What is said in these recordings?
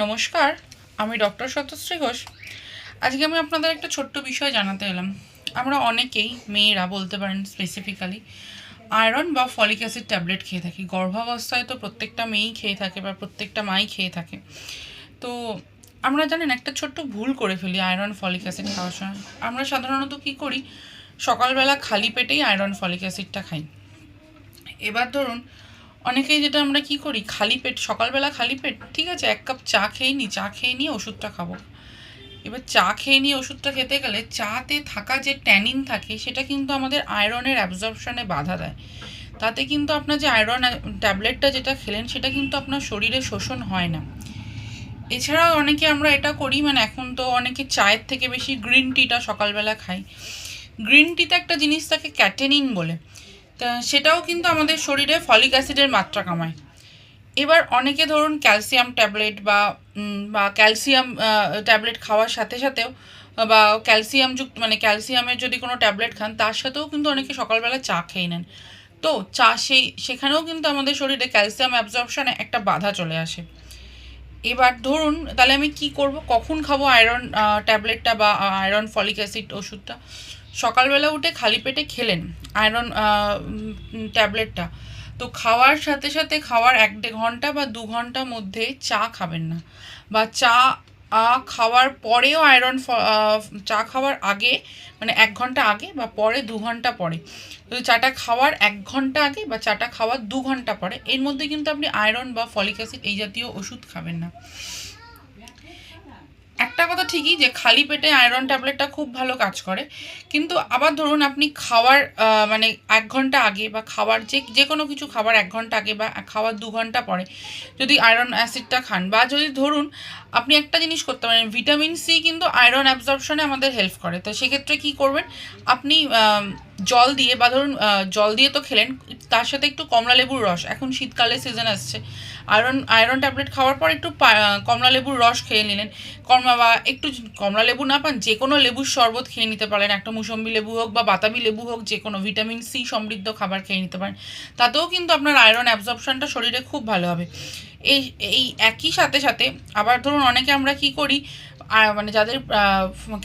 নমস্কার, আমি ডক্টর সত্যশ্রী ঘোষ। আজকে আমি আপনাদের একটা ছোট্ট বিষয় জানাতে এলাম। আমরা অনেকেই মেয়েরা বলতে পারেন স্পেসিফিক্যালি আয়রন বা ফলিক অ্যাসিড ট্যাবলেট খেয়ে থাকি। গর্ভাবস্থায় তো প্রত্যেকটা মেয়েই খেয়ে থাকে বা প্রত্যেকটা মাই খেয়ে থাকে। তো আমরা জানেন একটা ছোট্ট ভুল করে ফেলি আয়রন ফলিক অ্যাসিড খাওয়ার সময়। আমরা সাধারণত কী করি? সকালবেলা খালি পেটেই আয়রন ফলিক অ্যাসিডটা খাই। এবার ধরুন অনেকেই যেটা আমরা কি করি? খালি পেট, সকালবেলা খালি পেট, ঠিক আছে, এক কাপ চা খেয়ে নিই চা খেয়ে নিয়ে ওষুধটা খাব। এবার চা খেয়ে নিয়ে ওষুধটা খেতে গেলে চাতে থাকা যে ট্যানিন থাকে, সেটা কিন্তু আমাদের আয়রনের অ্যাবজর্পশনে বাধা দেয়। তাতে কিন্তু আপনার যে আয়রন ট্যাবলেটটা যেটা খেলেন, সেটা কিন্তু আপনার শরীরে শোষণ হয় না। এছাড়াও অনেকে আমরা এটা করি মানে এখন তো অনেকে চায়ের থেকে বেশি গ্রিন টিটা সকালবেলা খাই গ্রিন টিতে একটা জিনিস থাকে ক্যাটেনিন বলে। সেটাও কিন্তু আমাদের শরীরে ফলিক অ্যাসিডের মাত্রা কমায়। এবার অনেকে ধরুন ক্যালসিয়াম ট্যাবলেট বা বা ক্যালসিয়াম ট্যাবলেট খাওয়ার সাথে সাথেও বা ক্যালসিয়াম যুক্ত মানে ক্যালসিয়ামের যদি কোনো ট্যাবলেট খান, তার সাথেও কিন্তু অনেকে সকালবেলা চা খেয়ে নেন। তো চা সেই, সেখানেও কিন্তু আমাদের শরীরে ক্যালসিয়াম অ্যাবজর্পশনে একটা বাধা চলে আসে। এবার ধরুন, তাহলে আমি কি করব? কখন খাব আয়রন ট্যাবলেটটা বা আয়রন ফলিক অ্যাসিড ওষুধটা? সকালবেলা উঠে খালি পেটে খেলেন আয়রন ট্যাবলেটটা। তো খাওয়ার সাথে সাথে খাওয়ার এক দেড় ঘণ্টা বা দু ঘণ্টার মধ্যে চা খাবেন না। বা চা খাওয়ার পরেও আয়রন চা খাওয়ার আগে মানে এক ঘণ্টা আগে বা পরে দু ঘণ্টা পরে। তো চাটা খাওয়ার এক ঘণ্টা আগে বা চাটা খাওয়ার দু ঘণ্টা পরে, এর মধ্যে কিন্তু আপনি আয়রন বা ফলিক অ্যাসিড এই জাতীয় ওষুধ খাবেন না। একটা কথা ঠিকই যে খালি পেটে আয়রন ট্যাবলেটটা খুব ভালো কাজ করে। কিন্তু আবার ধরুন আপনি খাওয়ার মানে এক ঘণ্টা আগে বা খাওয়ার যে যে কোনো কিছু খাবার এক ঘণ্টা আগে বা খাওয়ার দু ঘণ্টা পরে যদি আয়রন অ্যাসিডটা খান বা যদি ধরুন আপনি একটা জিনিস করতে পারেন ভিটামিন সি কিন্তু আয়রন অ্যাবজর্পশনে আমাদের হেল্প করে। তো সেক্ষেত্রে কি করবেন? আপনি জল দিয়ে বা ধরুন জল দিয়ে তো খেলেন তার সাথে একটু কমলা লেবুর রস। এখন শীতকালে সিজন আসছে। আয়রন আয়রন ট্যাবলেট খাওয়ার পর একটু কমলা লেবুর রস খেয়ে নিলেন। কমলা বা একটু কমলা লেবু না পান যে কোনো লেবুর শরবত খেয়ে নিতে পারেন। একটা মুসম্বি লেবু হোক বা বাতাবি লেবু হোক যে কোনো ভিটামিন সি সমৃদ্ধ খাবার খেয়ে নিতে পারেন। তাতেও কিন্তু আপনার আয়রন অ্যাবজর্পশনটা শরীরে খুব ভালো হবে। এই এই একই সাথে সাথে আবার ধরুন অনেকে আমরা কি করি মানে যাদের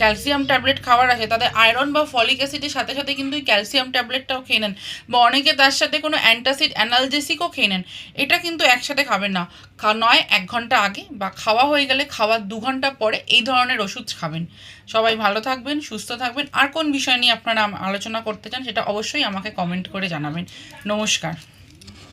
ক্যালসিয়াম ট্যাবলেট খাওয়ার আছে, তাদের আয়রন বা ফলিক অ্যাসিডের সাথে সাথে কিন্তু ওই ক্যালসিয়াম ট্যাবলেটটাও খেয়ে নেন। বা অনেকে তার সাথে কোনো অ্যান্টাসিড অ্যানালজেসিকও খেয়ে নেন। এটা কিন্তু একসাথে খাবেন না। নয়, এক ঘণ্টা আগে বা খাওয়া হয়ে গেলে খাওয়ার দু ঘণ্টা পরে এই ধরনের ওষুধ খাবেন। সবাই ভালো থাকবেন, সুস্থ থাকবেন। আর কোন বিষয় নিয়ে আপনারা আলোচনা করতে চান সেটা অবশ্যই আমাকে কমেন্ট করে জানাবেন। নমস্কার।